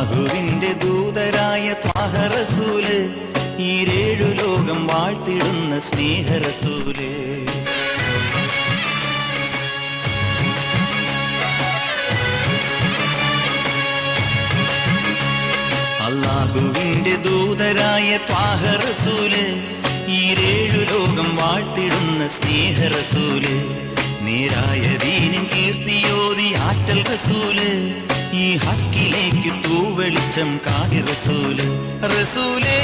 അള്ളാഹുവിന്റെ ദൂതരായ ത്വാഹറസൂൽ ഈ രേഴു ലോകം വാഴ്ത്തിടുന്ന സ്നേഹറസൂൽ. അള്ളാഹുവിന്റെ ദൂതരായ ത്വാഹറസൂൽ ഈ രേഴു ലോകം വാഴ്ത്തിടുന്ന സ്നേഹറസൂൽ. നേരായ ദീനിൻ കീർത്തിയോതി ആറ്റൽ റസൂൽ. തൂവെളിച്ചം കാതി റസൂൽ. റസൂലേ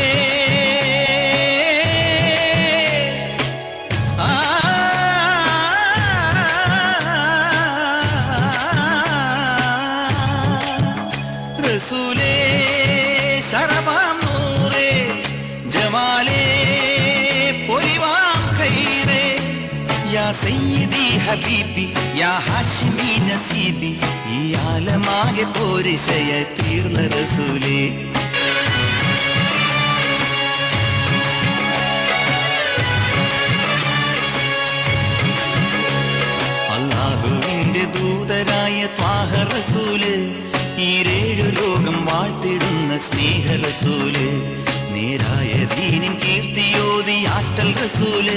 സയ്യിദി ഹബീബി യാ ഹാഷിമി നസീബി ഈ ആലമാകെ പോരിശയ തീർന്ന റസൂലേ. അള്ളാഹുവിന്റെ ദൂതരായ ത്വാഹ റസൂൽ ഈരേഴു ലോകം വാഴ്ത്തിടുന്ന സ്നേഹ റസൂൽ നേരായ ദീനിൻ കീർത്തിയോതി ആറ്റൽ റസൂൽ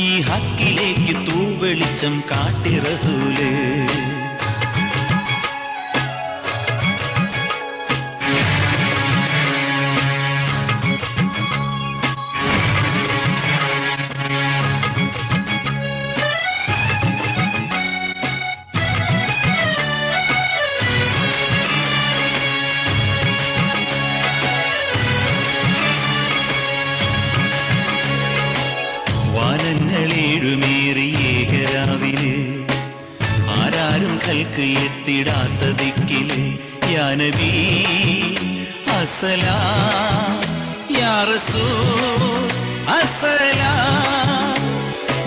ഈ ഹക്കിലേക്ക് തൂവെളിച്ചം കാട്ടി കൽക്ക് എത്തിടാത്ത ദിക്കിലെ യാനബി അസലാ യാ റസൂൽ അസലാ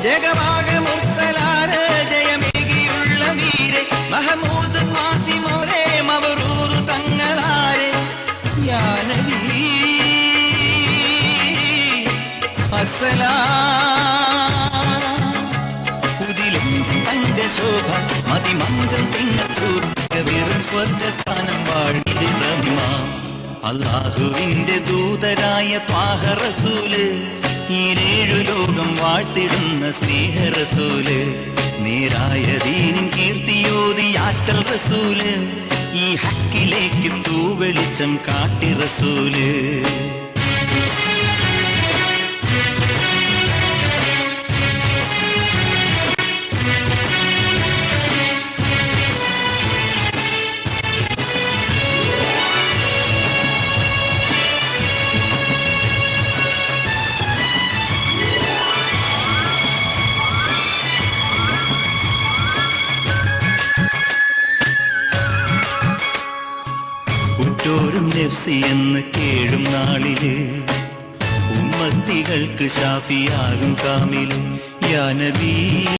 ജഗമാക മുർസലാര ജയമേകിയുള്ള വീരെ മഹമൂദ് മാസിമോരെ മവറൂറു തങ്ങളാരെ. യാനബി പുതിലും തന്റെ ശോഭ മതിമംഗം തിങ്ങൂറും സ്വർഗസ്ഥാനം വാഴിതിമ അള്ളാഹുവിന്റെ ദൂതരായ ത്വാഹ റസൂൽ ഈരേഴു ലോകം വാഴ്ത്തിടുന്ന സ്നേഹ റസൂൽ നേരായ ദീനിൻ കീർത്തിയോതി ആറ്റൽ റസൂൽ. ഈ ഹക്കിലേക്ക് തൂവെളിച്ചം കാട്ടി റസൂൽ. എന്ന് കേഴും നാളിൽ. ഉമ്മത്തികൾക്ക് ഷാഫിയാകും കാമിൽ. യാനബീ